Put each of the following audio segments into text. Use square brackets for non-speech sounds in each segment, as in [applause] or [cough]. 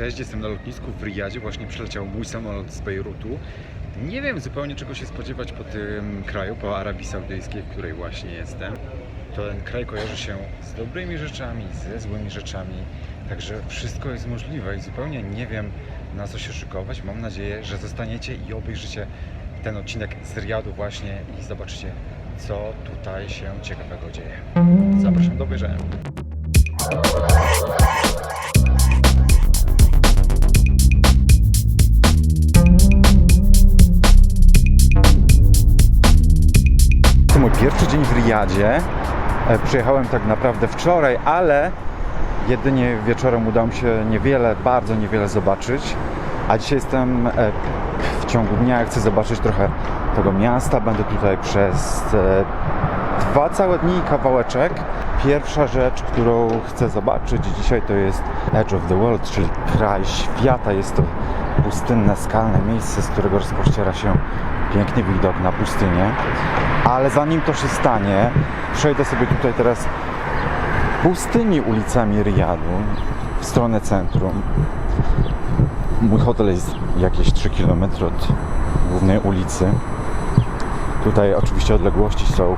Cześć, jestem na lotnisku w Riyadzie. Właśnie przyleciał mój samolot z Bejrutu. Nie wiem zupełnie czego się spodziewać po tym kraju, po Arabii Saudyjskiej, w której właśnie jestem. Ten kraj kojarzy się z dobrymi rzeczami, ze złymi rzeczami, także wszystko jest możliwe i zupełnie nie wiem na co się szykować. Mam nadzieję, że zostaniecie i obejrzycie ten odcinek z Riyadu właśnie i zobaczycie co tutaj się ciekawego dzieje. Zapraszam do obejrzenia. Pierwszy dzień w Riyadzie. E, Przyjechałem tak naprawdę wczoraj, ale jedynie wieczorem udało mi się niewiele, bardzo niewiele zobaczyć. A dzisiaj jestem e, w ciągu dnia, chcę zobaczyć trochę tego miasta. Będę tutaj przez e, dwa całe dni i kawałeczek. Pierwsza rzecz, którą chcę zobaczyć dzisiaj to jest Edge of the World, czyli kraj świata. Jest to pustynne, skalne miejsce, z którego rozpościera się piękny widok na pustynię. Ale zanim to się stanie, przejdę sobie tutaj teraz pustymi ulicami Riyadu w stronę centrum. Mój hotel jest jakieś 3 km od głównej ulicy. Tutaj oczywiście odległości są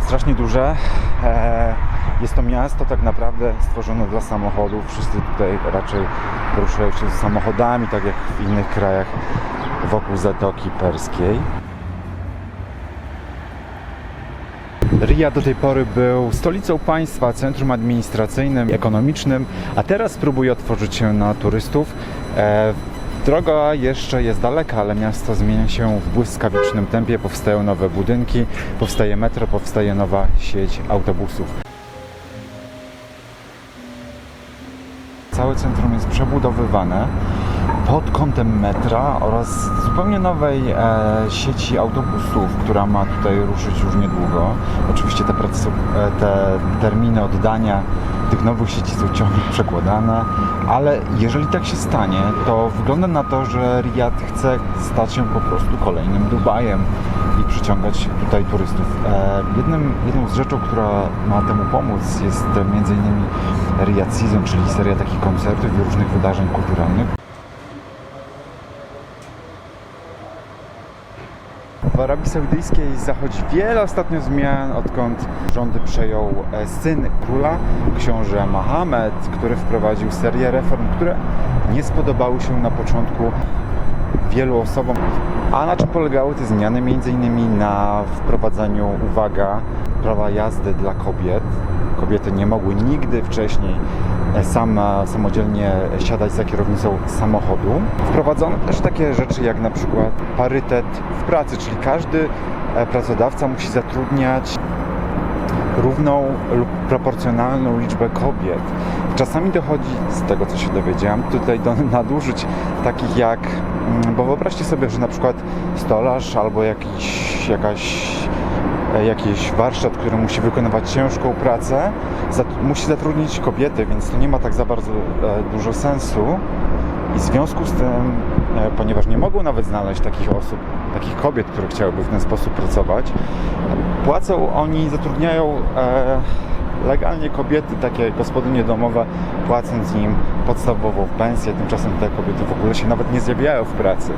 strasznie duże. Eee, Jest to miasto tak naprawdę stworzone dla samochodów. Wszyscy tutaj raczej poruszają się z samochodami, tak jak w innych krajach wokół Zatoki Perskiej. Riyad do tej pory był stolicą państwa, centrum administracyjnym, ekonomicznym, a teraz próbuje otworzyć się na turystów. E, Droga jeszcze jest daleka, ale miasto zmienia się w błyskawicznym tempie. Powstają nowe budynki, powstaje metro, powstaje nowa sieć autobusów. Całe centrum jest przebudowywane pod kątem metra oraz zupełnie nowej e, sieci autobusów, która ma tutaj ruszyć już niedługo. Oczywiście te, prace, e, te terminy oddania tych nowych sieci są ciągle przekładane, ale jeżeli tak się stanie, to wygląda na to, że Riyad chce stać się po prostu kolejnym Dubajem i przyciągać tutaj turystów. E, jednym, jedną z rzeczy, która ma temu pomóc jest e, m.in. Riyadh Season, czyli seria takich koncertów i różnych wydarzeń kulturalnych. W Arabii Saudyjskiej zachodzi wiele ostatnio zmian, odkąd rządy przejął e, syn króla, książę Mohamed, który wprowadził serię reform, które nie spodobały się na początku wielu osobom. A na czym polegały te zmiany? Między innymi na wprowadzaniu, uwaga, prawa jazdy dla kobiet. Kobiety nie mogły nigdy wcześniej e, sama, samodzielnie siadać za kierownicą samochodu. Wprowadzono też takie rzeczy jak na przykład parytet w pracy, czyli każdy e, pracodawca musi zatrudniać równą lub proporcjonalną liczbę kobiet. Czasami dochodzi, z tego co się dowiedziałam, tutaj do [laughs] nadużyć takich jak, mm, bo wyobraźcie sobie, że na przykład stolarz albo jakiś, jakaś, jakiś warsztat, który musi wykonywać ciężką pracę, musi zatrudnić kobiety, więc to nie ma tak za bardzo e, dużo sensu. I w związku z tym, e, ponieważ nie mogą nawet znaleźć takich osób, takich kobiet, które chciałyby w ten sposób pracować, płacą oni, zatrudniają e, legalnie kobiety, takie gospodynie domowe, płacąc im podstawową pensję. Tymczasem te kobiety w ogóle się nawet nie zjawiają w pracy.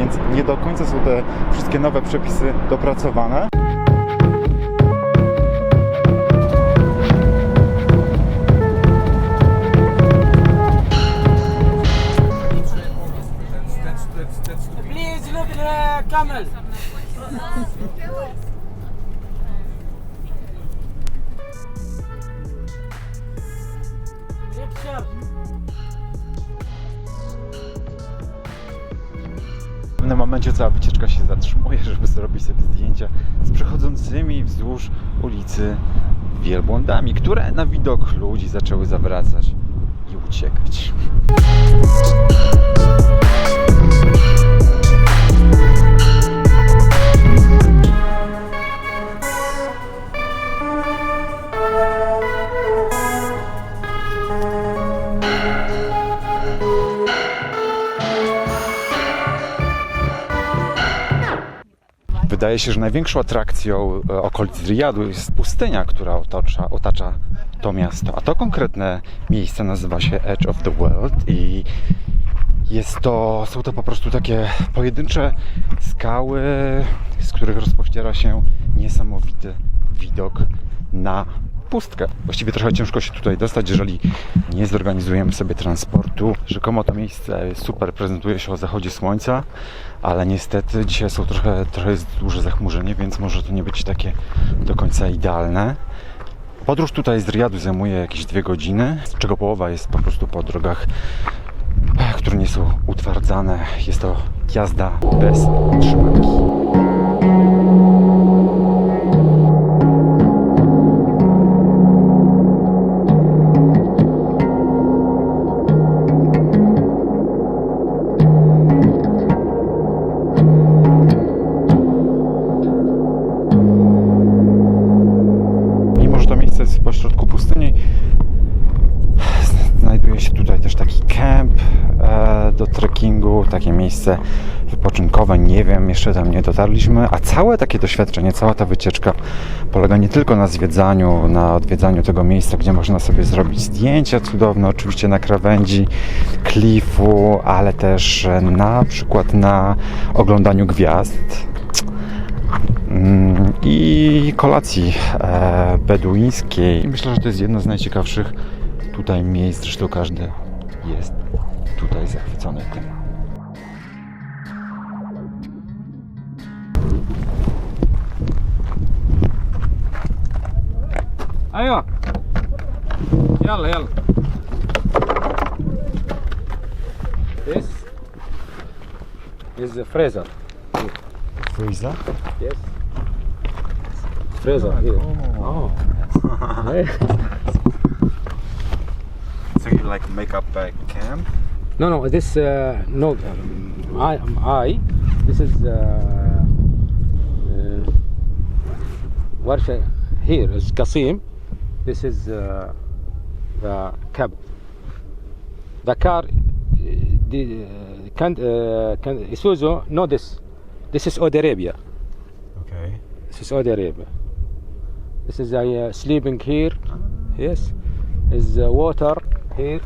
Więc nie do końca są te wszystkie nowe przepisy dopracowane. Please look at the camel. Pewnym momencie cała wycieczka się zatrzymuje, żeby zrobić sobie zdjęcia z przechodzącymi wzdłuż ulicy wielbłądami, które na widok ludzi zaczęły zawracać i uciekać. Wydaje się, że największą atrakcją e, okolic Riyadu jest pustynia, która otacza, otacza to miasto. A to konkretne miejsce nazywa się Edge of the World i jest to, są to po prostu takie pojedyncze skały, z których rozpościera się niesamowity widok na pustkę. Właściwie trochę ciężko się tutaj dostać, jeżeli nie zorganizujemy sobie transportu. Rzekomo to miejsce super prezentuje się o zachodzie słońca, ale niestety dzisiaj są trochę, trochę jest duże zachmurzenie, więc może to nie być takie do końca idealne. Podróż tutaj z Riadu zajmuje jakieś dwie godziny, z czego połowa jest po prostu po drogach, które nie są utwardzane. Jest to jazda bez trzymanki. Miejsce wypoczynkowe. Nie wiem, jeszcze tam nie dotarliśmy, a całe takie doświadczenie, cała ta wycieczka polega nie tylko na zwiedzaniu, na odwiedzaniu tego miejsca, gdzie można sobie zrobić zdjęcia cudowne, oczywiście na krawędzi klifu, ale też e, na przykład na oglądaniu gwiazd. Mm, i kolacji e, beduińskiej. Myślę, że to jest jedno z najciekawszych tutaj miejsc, zresztą każdy jest tutaj zachwycony tym. Hajo. Yalla. This is a freezer. Freezer? Yes. Freezer here. Oh. [laughs] so you like make up a camp? No, no. This uh, no. Um, I, um, I. This is. Uh, uh, here is Kasim. This is uh, the cab. The car. uh, The uh, can uh, can Isuzu. No, this. This is Saudi Arabia. Okay. This is Saudi Arabia. This is a uh, sleeping here. Yes. Is uh, water here.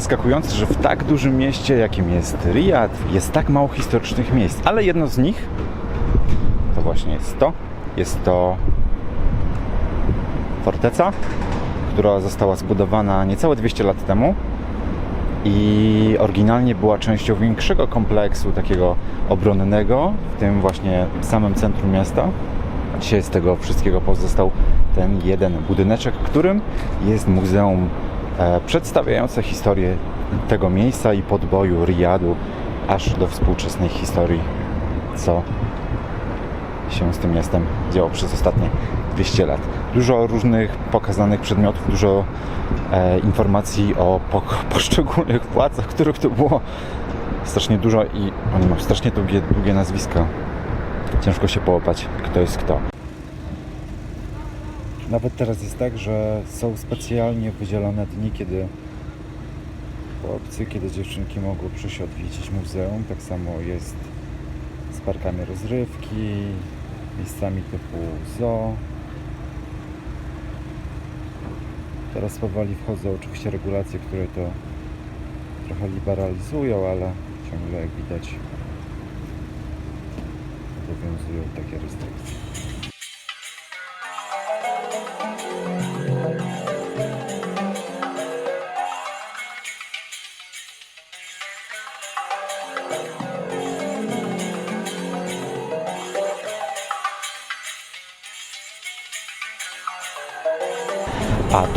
Zaskakujące, że w tak dużym mieście, jakim jest Riyadh, jest tak mało historycznych miejsc, ale jedno z nich to właśnie jest to. Jest to forteca, która została zbudowana niecałe 200 lat temu i oryginalnie była częścią większego kompleksu takiego obronnego, w tym właśnie samym centrum miasta. Dzisiaj z tego wszystkiego pozostał ten jeden budyneczek, którym jest muzeum przedstawiające historię tego miejsca i podboju Riyadu aż do współczesnej historii, co się z tym miastem działo przez ostatnie 200 lat. Dużo różnych pokazanych przedmiotów, dużo e, informacji o po, [laughs] poszczególnych władzach, których to było strasznie dużo i oni mają strasznie długie, długie nazwiska. Ciężko się połapać, kto jest kto. Nawet teraz jest tak, że są specjalnie wydzielone dni, kiedy chłopcy, kiedy dziewczynki mogą przyjść odwiedzić muzeum. Tak samo jest z parkami rozrywki, miejscami typu zoo. Teraz powoli wchodzą oczywiście regulacje, które to trochę liberalizują, ale ciągle jak widać obowiązują takie restrykcje.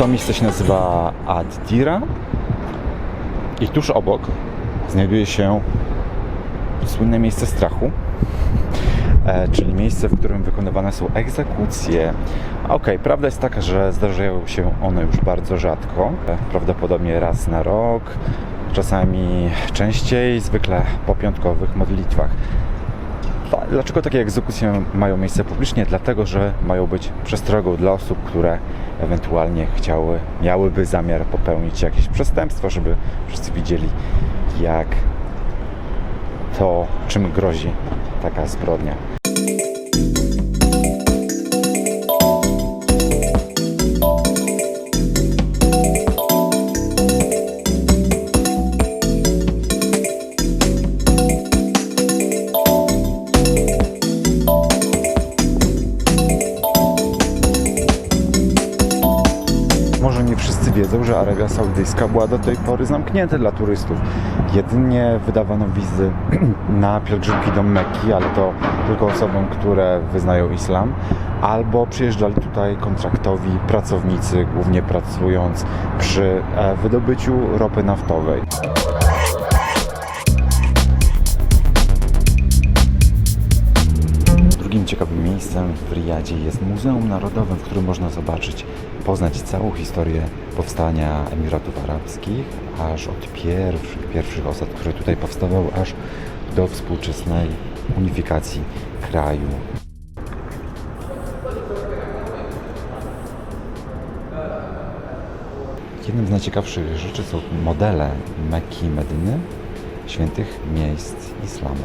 To miejsce się nazywa Ad-Dira i tuż obok znajduje się słynne miejsce strachu, [laughs] e, czyli miejsce, w którym wykonywane są egzekucje. Okej, prawda jest taka, że zdarzają się one już bardzo rzadko, e, prawdopodobnie raz na rok, czasami częściej, zwykle po piątkowych modlitwach. Dla- Dlaczego takie egzekucje mają miejsce publicznie? Dlatego, że mają być przestrogą dla osób, które ewentualnie chciały, miałyby zamiar popełnić jakieś przestępstwo, żeby wszyscy widzieli, jak to, czym grozi taka zbrodnia. Może nie wszyscy wiedzą, że Arabia Saudyjska była do tej pory zamknięta dla turystów. Jedynie wydawano wizy [clears throat] na pielgrzymki do Mekki, ale to tylko osobom, które wyznają islam, albo przyjeżdżali tutaj kontraktowi pracownicy, głównie pracując przy e, wydobyciu ropy naftowej. Drugim ciekawym miejscem w Riyadzie jest Muzeum Narodowym, w którym można zobaczyć, poznać całą historię powstania Emiratów Arabskich, aż od pierwszych, pierwszych osad, które tutaj powstawały, aż do współczesnej unifikacji kraju. Jednym z najciekawszych rzeczy są modele Mekki i Medyny, świętych miejsc islamu.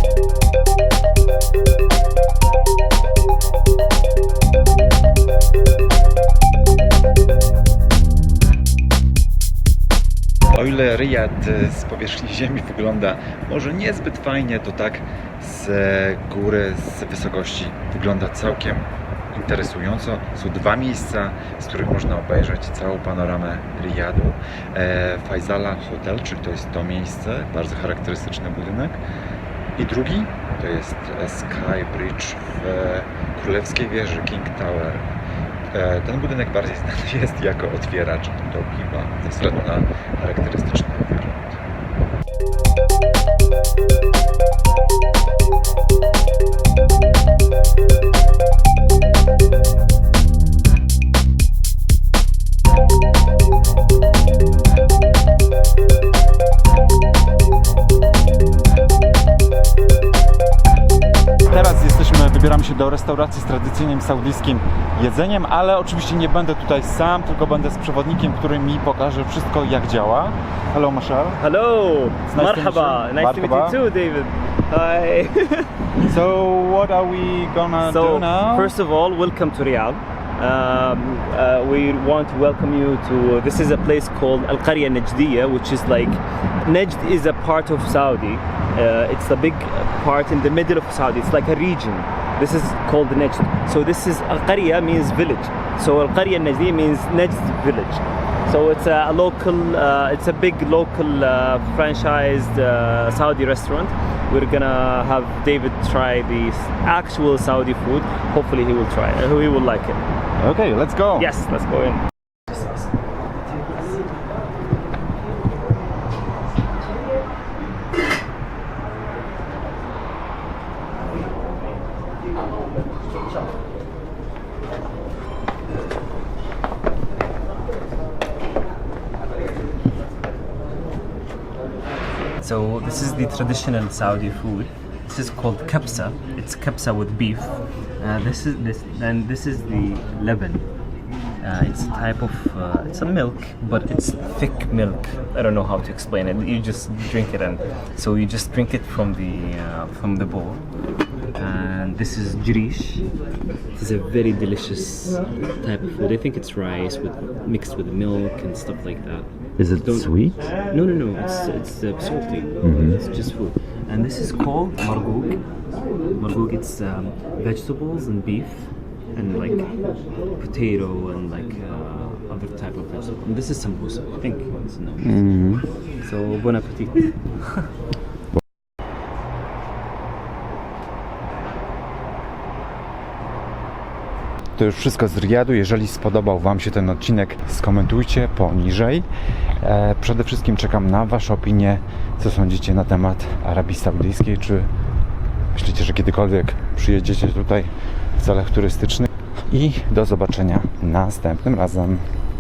O ile Riyad e, z powierzchni ziemi wygląda może niezbyt fajnie, to tak z góry, z wysokości wygląda całkiem interesująco. Są dwa miejsca, z których można obejrzeć całą panoramę Riyadu. E, Hotel, czyli to jest to miejsce, bardzo charakterystyczny budynek. I drugi to jest e, Sky Bridge w Królewskiej Wieży King Tower. E, Ten budynek bardziej znany [laughs] jest jako otwieracz do piwa ze względu na charakterystyczny wygląd. Teraz wybieramy się do restauracji z tradycyjnym saudyjskim jedzeniem, ale oczywiście nie będę tutaj sam, tylko będę z przewodnikiem, który mi pokaże wszystko jak działa. Hello Marshall. Hello, nice marhaba. Nice to meet you too, David. Hi. [laughs] So what are we gonna do so, now? first of all, welcome to Riyadh. Um, uh, we want to welcome you to. This is a place called Al Qarya Najdiya, which is like Najd is a part of Saudi. Uh, it's a big part in the middle of Saudi. It's like a region. This is called Najd. So this is Al Qarya means village. So Al Qarya Najdiya means Najd village. So it's a, a local, uh, it's a big local uh, franchised uh, Saudi restaurant. We're gonna have David try the actual Saudi food. Hopefully he will try. it. He will like it. Okay, let's go. Yes, let's go in. So this is the traditional Saudi food. This is called kabsa. It's kabsa with beef. Uh, this is this, and this is the leban. Uh, it's a type of uh, it's a milk, but it's thick milk. I don't know how to explain it. You just drink it, and so you just drink it from the uh, from the bowl. And this is jirish. This is a very delicious type of food. I think it's rice with mixed with milk and stuff like that. Is it Don't- sweet? No, no, no. It's it's uh, salty. It's just food. And this is called margouk. Margouk. It's um, vegetables and beef, and like potato and like uh, other type of vegetable. And this is sambusa. I think it's no. So bon appetit. [laughs] To już wszystko z Riyadu. Jeżeli spodobał Wam się ten odcinek, skomentujcie poniżej. E, przede wszystkim czekam na Wasze opinie, co sądzicie na temat Arabii Saudyjskiej, czy myślicie, że kiedykolwiek przyjedziecie tutaj w celach turystycznych. I do zobaczenia następnym razem.